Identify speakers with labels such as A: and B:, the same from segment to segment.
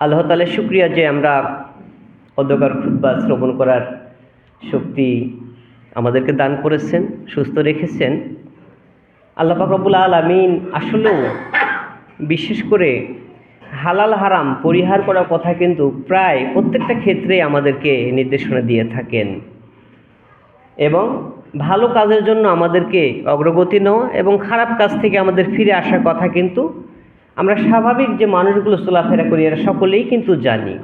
A: আল্লাহ তালের শুক্রিয়া যে আমরা অধ্যকার খুদ্া শ্রবণ করার শক্তি আমাদেরকে দান করেছেন, সুস্থ রেখেছেন। আল্লাহ পাকরবুল আলমিন আসলেও বিশেষ করে হালাল হারাম পরিহার করার কথা কিন্তু প্রায় প্রত্যেকটা ক্ষেত্রে আমাদেরকে নির্দেশনা দিয়ে থাকেন। এবং ভালো কাজের জন্য আমাদেরকে অগ্রগতি নেওয়া এবং খারাপ কাজ থেকে আমাদের ফিরে আসার কথা কিন্তু আমরা স্বাভাবিক যে মানুষগুলো চলাফেরা করি, এরা সকলেই কিন্তু জানি।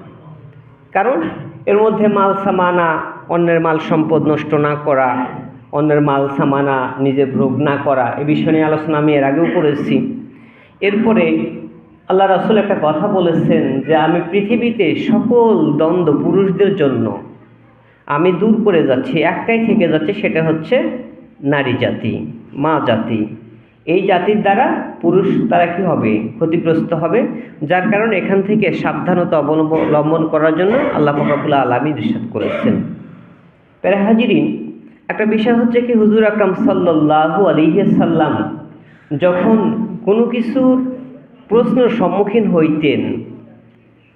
A: কারণ এর মধ্যে মাল, সামানা, অন্যের মাল সম্পদ নষ্ট না করা, অন্যের মাল, সামানা নিজে ভোগ না করা, এ বিষয় নিয়ে আলোচনা আমি এর আগেও করেছি। এরপরে আল্লাহ রাসুল একটা কথা বলেছেন যে, আমি পৃথিবীতে সকল দ্বন্দ্ব পুরুষদের জন্য আমি দূর করে যাচ্ছি, একটাই থেকে যাচ্ছে, সেটা হচ্ছে নারী জাতি, মা জাতি। এই জাতির দ্বারা পুরুষ তারা কি হবে? ক্ষতিগ্রস্ত হবে। যার কারণে এখান থেকে সাবধানতা অবলম্বন করার জন্য আল্লাহ ফকরাবুল্লাহ আলমী নিষেধ করেছেন। প্যারাহাজিরিন একটা বিষয় হচ্ছে কি, হুজুর আকরাম সাল্লাহু আলিহাসাল্লাম যখন কোনো কিছুর প্রশ্নের সম্মুখীন হইতেন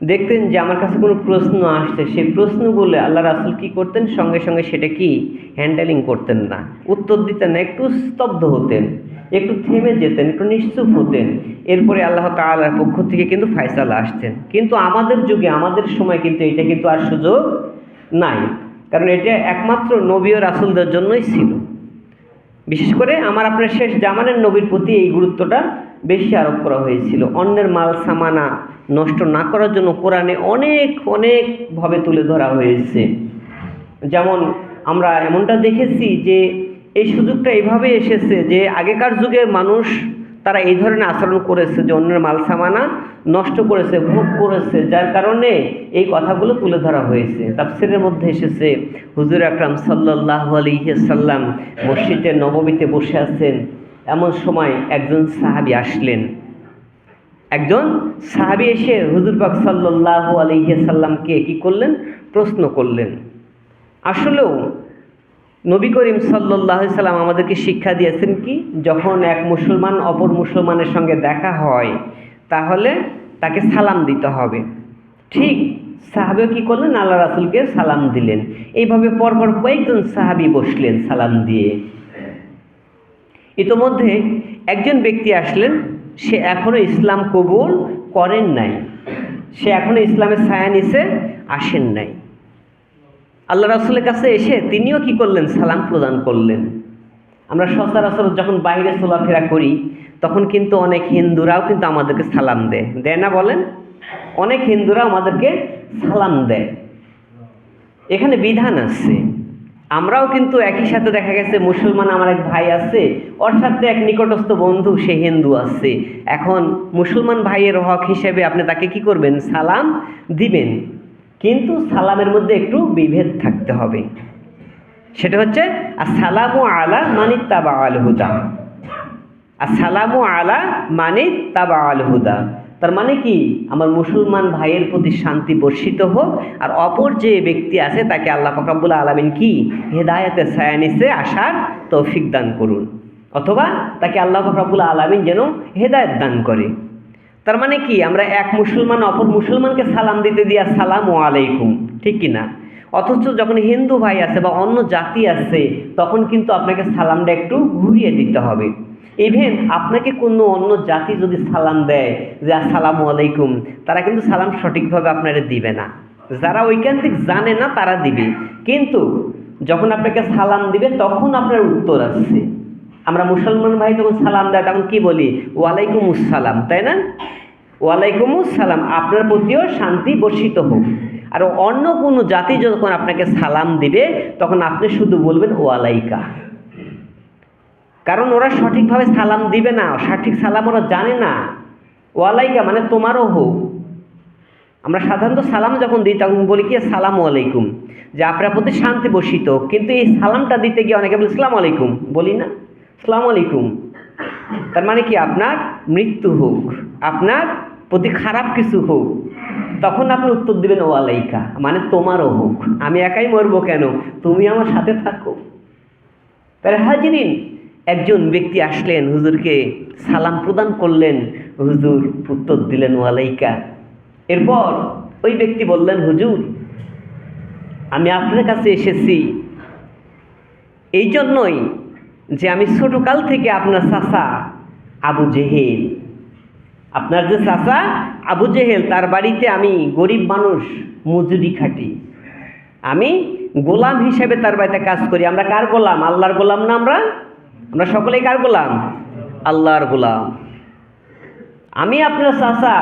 A: দেখতেন যে আমার কাছে কোনো প্রশ্ন আসছে। সেই প্রশ্নগুলো আল্লাহ রাসুল কী করতেন? সঙ্গে সঙ্গে সেটা কি? হ্যান্ডেলিং করতেন না। উত্তর দিতেন না, একটু স্তব্ধ হতেন, একটু থেমে যেতেন, একটু নিশ্চুপ হতেন। এরপরে আল্লাহ তালার পক্ষ থেকে কিন্তু ফায়সালা আসতেন কিন্তু আমাদের যুগে, আমাদের সময় কিন্তু এটা কিন্তু আর সুযোগ নাই। কারণ এটা একমাত্র নবী ও রাসুলদের জন্যই ছিল। বিশেষ করে আমার আপনার শেষ জামানের নবীর প্রতি এই গুরুত্বটা বেশি আরোপ করা হয়েছিল। অন্যের মাল সামানা নষ্ট না করার জন্য কোরআনে অনেক অনেকভাবে তুলে ধরা হয়েছে। যেমন আমরা এমনটা দেখেছি যে, এই সুযোগটা এইভাবে এসেছে যে, আগেকার যুগে মানুষ তারা এই ধরনের আচরণ করেছে যে, অন্যের মাল সামানা নষ্ট করেছে, ভোগ করেছে, যার কারণে এই কথাগুলো তুলে ধরা হয়েছে। তাফসিরের মধ্যে এসেছে, হুজুর আকরাম সাল্লাহ আলিহাল্লাম মসজিদের নবমীতে বসে আছেন। এমন সময় একজন সাহাবি আসলেন। একজন সাহাবি এসে হুজুর পাক সাল্লাহ আলিহাল্লামকে কী করলেন? প্রশ্ন করলেন। আসলেও নবী করিম সাল্লাহ সাল্লাম আমাদেরকে শিক্ষা দিয়েছেন কি, যখন এক মুসলমান অপর মুসলমানের সঙ্গে দেখা হয়, তাহলে তাকে সালাম দিতে হবে। ঠিক সাহাবেও কী করলেন? আল্লাহ রাসুলকে সালাম দিলেন। এইভাবে পরপর কয়েকজন সাহাবি বসলেন সালাম দিয়ে। ইতোমধ্যে একজন ব্যক্তি আসলেন, সে এখনও ইসলাম কবুল করেন নাই। সে এখনও ইসলামের ছায়া নিচে আসেন নাই। আল্লাহ রাসুলের কাছে এসে তিনিও কি করলেন? সালাম প্রদান করলেন। আমরা সচরাচর যখন বাইরে চলাফেরা করি, তখন কিন্তু অনেক হিন্দুরাও কিন্তু আমাদেরকে সালাম দেয়। দেয় না বলেন? অনেক হিন্দুরা আমাদেরকে সালাম দেয়। এখানে বিধান আছে। আমরাও কিন্তু একই সাথে দেখা গেছে, মুসলমান আমার এক ভাই আছে, ওর সাথে এক নিকটস্থ বন্ধু, সে হিন্দু আছে। এখন মুসলমান ভাইয়ের হক হিসেবে আপনি তাকে কি করবেন? সালাম দিবেন। কিন্তু সালামের মধ্যে একটু বিভেদ থাকতে হবে। সেটা হচ্ছে আর সালামু আলা মানিত তাবা আল হুদা। আর সালামু আলা মানিত তাবা আল হুদা। তার মানে কি? আমার মুসলমান ভাইয়ের প্রতি শান্তি বর্ষিত হোক, আর অপর যে ব্যক্তি আছে তাকে আল্লাহ ফকাবুল আলমিন কি? হেদায়তে সায়ানিসে আসার তৌফিক দান করুন। অথবা তাকে আল্লাহ ফকাবুল আলমিন যেন হেদায়ত দান করে। তার মানে কি? আমরা এক মুসলমান অপর মুসলমানকে সালাম দিতে দিয়া সালাম আলাইকুম, ঠিক কি না অথচ যখন হিন্দু ভাই আছে বা অন্য জাতি আছে, তখন কিন্তু আপনাকে সালামটা একটু ঘুরিয়ে দিতে হবে। ইভেন আপনাকে কোনো অন্য জাতি যদি সালাম দেয় যে, আসসালামু আলাইকুম, তারা কিন্তু সালাম সঠিকভাবে আপনারা দিবে না। যারা ঐকান্তিক জানে না, তারা দিবে। কিন্তু যখন আপনাকে সালাম দিবে, তখন আপনার উত্তর আসছে। আমরা মুসলমান ভাই যখন সালাম দেয়, তখন কি বলি? ওয়ালাইকুম আসসালাম তাই না? ওয়ালাইকুম আসসালাম আপনার প্রতিও শান্তি বর্ষিত হোক। আর অন্য কোনো জাতি যখন আপনাকে সালাম দিবে, তখন আপনি শুধু বলবেন, ওয়ালাইকা। কারণ ওরা সঠিকভাবে সালাম দিবে না, সঠিক সালাম ওরা জানে না। ওয়ালাইকা মানে তোমারও হোক। আমরা সাধারণত সালাম যখন দিই, তখন বলি কি সালাম আলাইকুম। যে আপনার প্রতি শান্তি বর্ষিত কিন্তু এই সালামটা দিতে গিয়ে অনেকে বলি সালাম আলাইকুম। বলি না। সালাম আলাইকুম। তার মানে কি, আপনার মৃত্যু হোক, আপনার প্রতি খারাপ কিছু হোক, তখন আপনি উত্তর দিবেন, ওয়ালাইকা। মানে তোমারও হোক। আমি একাই মরবো কেন? তুমি আমার সাথে থাকো। তাহলে হাজিরিন একজন ব্যক্তি আসলেন, হুজুরকে সালাম প্রদান করলেন, হুজুর উত্তর দিলেন, ওয়ালাইকা। এরপর ওই ব্যক্তি বললেন, হুজুর, আমি আপনার কাছে এসেছি। এই জন্যই যে আমি ছোটকাল থেকে আপনার চাচা আবু জেহেল। আপনার যে চাচা আবু জেহেল, তার বাড়িতে আমি গরিব মানুষ মজুরি খাটি। আমি গোলাম হিসেবে তার বাড়িতে কাজ করি। আমরা কার গোলাম? আল্লাহর গোলাম না আমরা? আমরা সকলেই কার গোলাম? আল্লাহর গোলাম। আমি আপনার চাচা,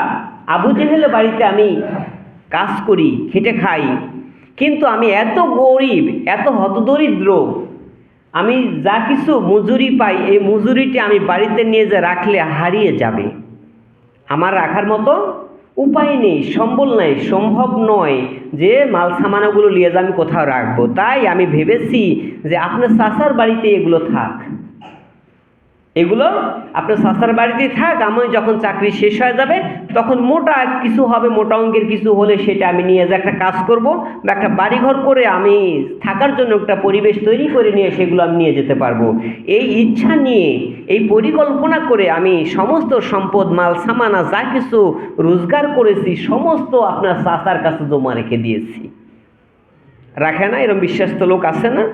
A: আবু জেহেলের বাড়িতে আমি কাজ করি, খেটে খাই। কিন্তু আমি এত গরিব, এত হতদরিদ্র, আমি যা কিছু মজুরি পাই, এই মজুরিটি আমি বাড়িতে নিয়ে যে রাখলে হারিয়ে যাবে। আমার রাখার মতো উপায় নেই, সম্বল নাই, সম্ভব নয় যে মাল সামানাগুলো নিয়ে যে আমি কোথাও রাখব। তাই আমি ভেবেছি যে আপনার চাষার বাড়িতে এগুলো থাক। এগুলো আপনার চাষার বাড়িতেই থাক, আমি যখন চাকরি শেষ হয়ে যাবে, তখন মোটা কিছু হবে, মোটা অঙ্কের কিছু হলে সেটা আমি নিয়ে যে একটা কাজ করব বা একটা বাড়িঘর করে আমি থাকার জন্য একটা পরিবেশ তৈরি করে নিয়ে সেগুলো আমি নিয়ে যেতে পারব। এই ইচ্ছা নিয়ে, এই পরিকল্পনা করে আমি সমস্ত সম্পদ, মাল, সামানা, যা কিছু রোজগার করেছি, সমস্ত আপনার চাষার কাছে জমা রেখে দিয়েছি। রাখে না? এরকম বিশ্বস্ত লোক আছে না?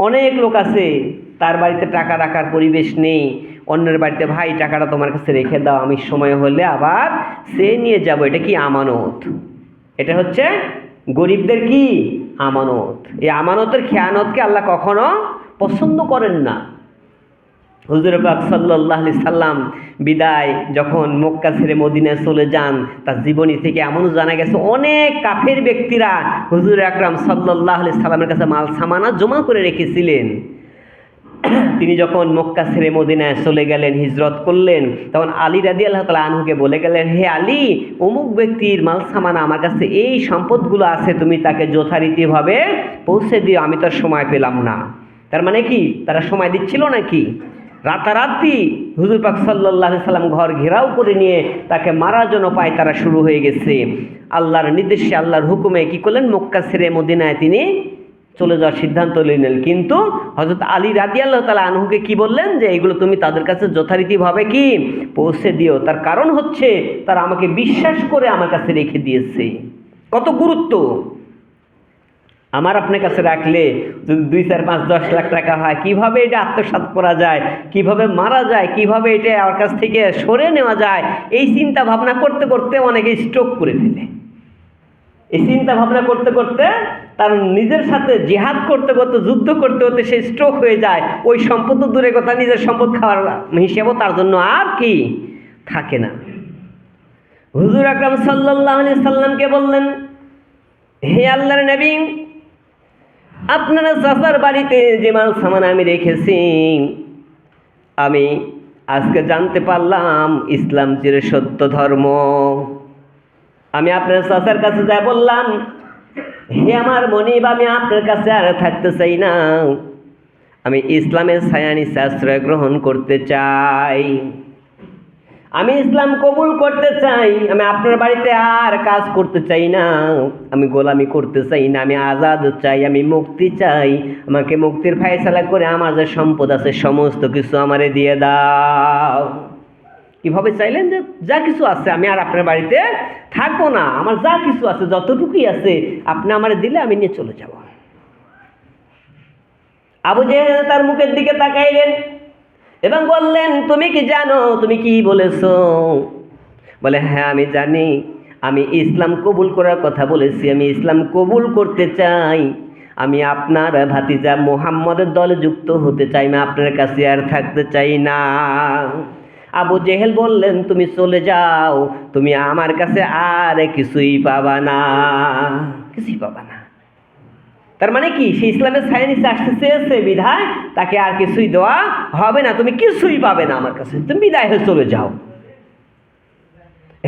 A: অনেক লোক আছে, তার বাড়িতে টাকা রাখার পরিবেশ নেই, অন্যের বাড়িতে, ভাই, টাকাটা তোমার কাছে রেখে দাও, আমি সময় হলে আবার সে নিয়ে যাব। এটা কি আমানত? এটা হচ্ছে গরিবদের কি? আমানত। এই আমানতের খেয়ানতকে আল্লাহ কখনো পছন্দ করেন না। হুজুর পাক সাল্লাহ সাল্লাম বিদায় যখন মক্কা ছেড়ে মদিনায় চলে যান, তার জীবনী থেকে এমনও জানা গেছে, অনেক কাফের ব্যক্তিরা হুজুর আকরাম সাল্লাহ সাল্লামের কাছে মাল সামানা জমা করে রেখেছিলেন। তিনি যখন মক্কা ছেড়ে মদিনায় চলে গেলেন, হিজরত করলেন, তখন আলী রাদি আল্লাহ তালা আনহুকে বলে গেলেন, হে আলী, অমুক ব্যক্তির মাল সামানা আমার কাছে এই সম্পদগুলো আছে, তুমি তাকে যথারীতিভাবে পৌঁছে দিও, আমি তো সময় পেলাম না। তার মানে কি? তারা সময় দিচ্ছিল নাকি? রাতারাতি হুজুর পাক সাল্লাহ সাল্লাম ঘর ঘেরাও করে নিয়ে তাকে মারার জন্য পায় তারা শুরু হয়ে গেছে। আল্লাহর নির্দেশে, আল্লাহর হুকুমে কি করলেন? মক্কা ছেড়ে মদিনায় তিনি চলে যাওয়ার সিদ্ধান্ত নিলেন। কিন্তু হজরত আলী রাদি আল্লাহ তালা আনহুকে কি বললেন? যে এগুলো তুমি তাদের কাছে যথারীতিভাবে কি পৌঁছে দিও। তার কারণ হচ্ছে, তারা আমাকে বিশ্বাস করে আমার কাছে রেখে দিয়েছে। কত গুরুত্ব! আমার আপনার কাছে রাখলে যদি দুই, চার, পাঁচ, দশ লাখ টাকা হয়, কীভাবে এটা আত্মসাৎ করা যায়, কীভাবে মারা যায়, কীভাবে এটা আমার কাছ থেকে সরে নেওয়া যায়, এই চিন্তা ভাবনা করতে করতে অনেকে স্ট্রোক করে ফেলে। এই চিন্তা ভাবনা করতে করতে তার নিজের সাথে জেহাদ করতে করতে, যুদ্ধ করতে করতে সে স্ট্রোক হয়ে যায়। ওই সম্পদ দূরে কথা, নিজের সম্পদ খাওয়ার হিসেবেও তার জন্য আর কি থাকে না। হুজুর আকরাম সাল্লাহ সাল্লামকে বললেন, হে আল্লাহর নবী আপনারা চাচার বাড়িতে যে মাল সামান আমি রেখেছি, আমি আজকে জানতে পারলাম ইসলাম চির সত্য ধর্ম। আমি আপনার চাচার কাছে যা বললাম, হে আমার মনিব, আমি আপনার কাছে আর থাকতে চাই না। আমি ইসলামের ছায়ানি আশ্রয় গ্রহণ করতে চাই। আমি ইসলাম কবুল করতে চাই, আমি আপনার বাড়িতে আর কাজ করতে চাই না। আমি গোলামি করতে চাই না, আমি আজাদ চাই, আমি মুক্তি চাই। আমাকে মুক্তির ফায়সালা করে আমার যে সম্পদ আছে, সমস্ত কিছু আমারে দিয়ে দাও। কীভাবে চাইলেন যে যা কিছু আছে, আমি আর আপনার বাড়িতে থাকব না। আমার যা কিছু আছে, যতটুকুই আছে, আপনি আমারে দিলে আমি নিয়ে চলে যাব। আবু জেহেল তার মুখের দিকে তাকাইলেন। এবং বললেন, তুমি কি জানো? তুমি কি বলেছ? বলে হ্যাঁ আমি জানি। আমি ইসলাম কবুল করার কথা বলেছি। আমি ইসলাম কবুল করতে চাই। আমি আপনার ভাতিজা মোহাম্মদের দলে যুক্ত হতে চাই। না আপনার কাছে আর থাকতে চাই না। আবু জেহেল বললেন, তুমি চলে যাও। তুমি আমার কাছে আর কিছুই পাবা না। কিছুই পাবা না। তার মানে কি? সে ইসলামের সায়েন্স আসতে চেয়েছে, বিধায় তাকে আর কিছুই দেওয়া হবে না। তুমি কিছুই পাবে না আমার কাছে। তুমি বিদায় হয়ে চলে যাও।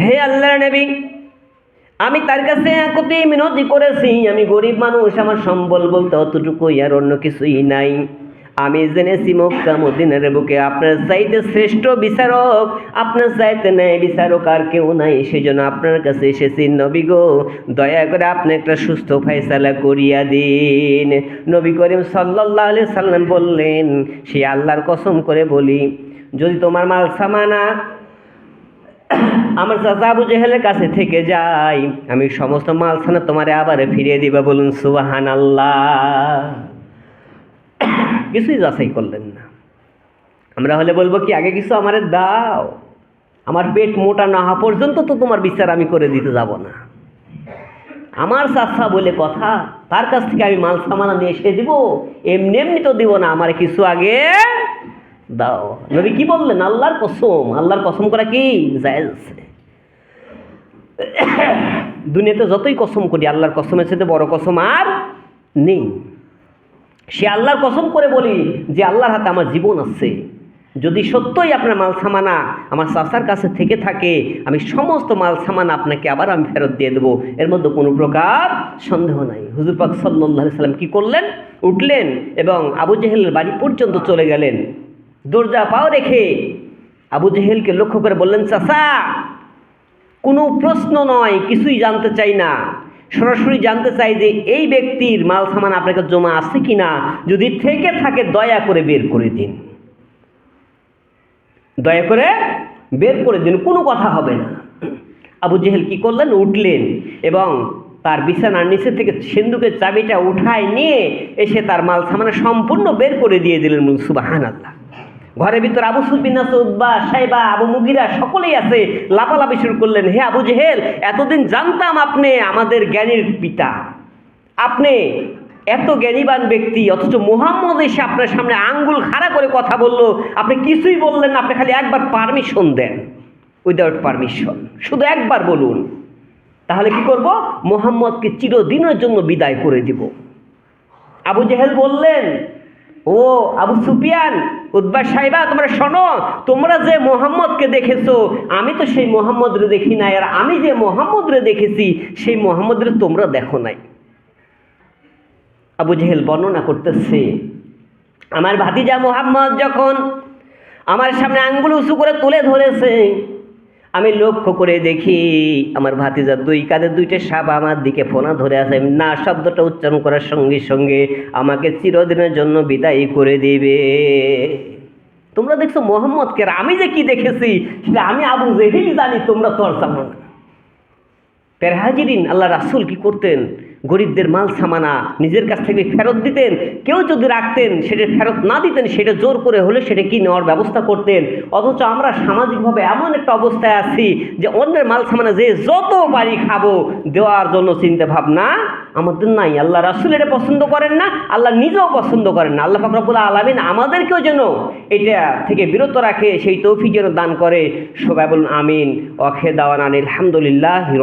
A: হে আল্লাহ নবী, আমি তার কাছে একতি মিনতি করেছি। আমি গরিব মানুষ, আমার সম্বল বলতে অতটুকুই আর অন্য কিছুই নাই। আমি জেনেছি মক্কা মদিনের বুকে। আপনার চাইতে শ্রেষ্ঠ বিচারক, আপনার চাইতে নেই বিচারক আর কেউ নাই, সেজন্য আপনার কাছে এসেছি নবী গো। দয়া করে আপনি একটা সুস্থ ফাইসালা করিয়া দিন। নবী করিম সাল্লাল্লাহু আলি সাল্লাম বললেন, সে আল্লাহর কসম করে বলি, যদি তোমার মাল সামানা আমার চাচা আবু জেহেলের কাছে থেকে যাই আমি সমস্ত মাল ছানা তোমারে আবার ফিরিয়ে দিবা বলুন সুবাহান আল্লাহ কিছুই যাচাই করলেন না। আমরা হলে বলব কি, আগে কিছু আমারে দাও। আমার পেট মোটা না হওয়া পর্যন্ত তো তোমার বিচার আমি করে দিতে যাব না। আমার চাষা বলে কথা, তার কাছ থেকে আমি মাল সামানা নিয়ে এসে দিব। এমনি এমনি তো দিব না, আমার কিছু আগে দাও। নবী কি বললেন? আল্লাহর কসম আল্লাহর কসম করা কি? জায়েজ আছে। দুনিয়াতে যতই কসম করি, আল্লাহর কসমের সাথে বড় কসম আর নেই। সে আল্লাহর কসম করে বলি যে আল্লাহর হাতে আমার জীবন আছে যদি সত্যই আপনার মাল সামানা আমার চাচার কাছে থেকে থাকে, আমি সমস্ত মাল সামানা আপনাকে আবার আমি ফেরত দিয়ে দেবো। এর মধ্যে কোনো প্রকার সন্দেহ নাই। হুজুর পাক সাল্লাহ সাল্লাম কী করলেন? উঠলেন এবং আবু জেহেলের বাড়ি পর্যন্ত চলে গেলেন। দরজা পাও রেখে আবু জেহেলকে লক্ষ্য করে বললেন, চাচা, কোনো প্রশ্ন নয়, কিছুই জানতে চাই না। সরাসরি জানতে চাই যে এই ব্যক্তির মাল সামান আপনার কাছে জমা আছে কি না যদি থেকে থাকে, দয়া করে বের করে দিন। দয়া করে বের করে দিন, কোনো কথা হবে না। আবু জেহেল কি করলেন? উঠলেন এবং তার বিছানার নিচে থেকে সিন্ধুকের চাবিটা উঠায় নিয়ে এসে তার মাল সামানা সম্পূর্ণ বের করে দিয়ে দিলেন সুবাহান আল্লাহ ঘরের ভিতর আবু সুলবিন উদ্বা সাইবা, আবু মুগিরা, সকলেই আছে। লাপালাপি শুরু করলেন, হে আবু জেহেল, এতদিন জানতাম আপনি আমাদের জ্ঞানীর পিতা। আপনি এত জ্ঞানীবান ব্যক্তি, অথচ মোহাম্মদ এসে আপনার সামনে আঙ্গুল খাড়া করে কথা বলল। আপনি কিছুই বললেন না, আপনি খালি একবার পারমিশন দেন। উইদাউট পারমিশন শুধু একবার বলুন। তাহলে কি করব? মোহাম্মদকে চিরদিনের জন্য বিদায় করে দিব। আবু জেহেল বললেন ও আবু সুফিয়ান উদ্বা সাহেবা তোমরা শোনো, তোমরা যে মোহাম্মদকে দেখেছ, আমি তো সেই মোহাম্মদরে দেখি নাই, আর আমি যে মোহাম্মদরে দেখেছি, সেই মোহাম্মদরে তোমরা দেখো নাই। আবু জেহেল বর্ণনা করতেছে, আমার ভাতিজা মোহাম্মদ যখন আমার সামনে আঙ্গুল উঁচু করে তুলে ধরেছে আমি লক্ষ্য করে দেখি আমার ভাতিজার দুই কাঁধে দুইটা সাপ আমার দিকে ফোনা ধরে আছে। না, শব্দটা উচ্চারণ করার সঙ্গে সঙ্গে আমাকে চিরদিনের জন্য বিদায় করে দেবে। তোমরা দেখছ মোহাম্মদকে আমি যে কি দেখেছি, সেটা আমি আবু জেহিল জানি, তোমরা তো আর জানো না। পের হাজিরিন, আল্লাহ রাসুল কি করতেন? গরিবদের মাল সামানা, নিজের কাছ থেকে ফেরত দিতেন, কেউ যদি রাখতেন, সেটা ফেরত না দিতেন, সেটা জোর করে হলে সেটা কি নেওয়ার ব্যবস্থা করতেন? অথচ আমরা সামাজিকভাবে এমন একটা অবস্থায় আছি যে অন্যের মাল সামানা যে যত বাড়ি খাব, দেওয়ার জন্য চিন্তা ভাবনা আমাদের নাই। আল্লাহ রাসুল এটা পছন্দ করেন না, আল্লাহ নিজেও পছন্দ করেন না। আল্লাহ ফাকরাবুল আলমিন আমাদেরকেও যেন এটা থেকে বিরত রাখে, সেই তৌফিক যেন দান করে। সবাই বলুন আমিন। অখে দাওয়ান আলহামদুলিল্লাহ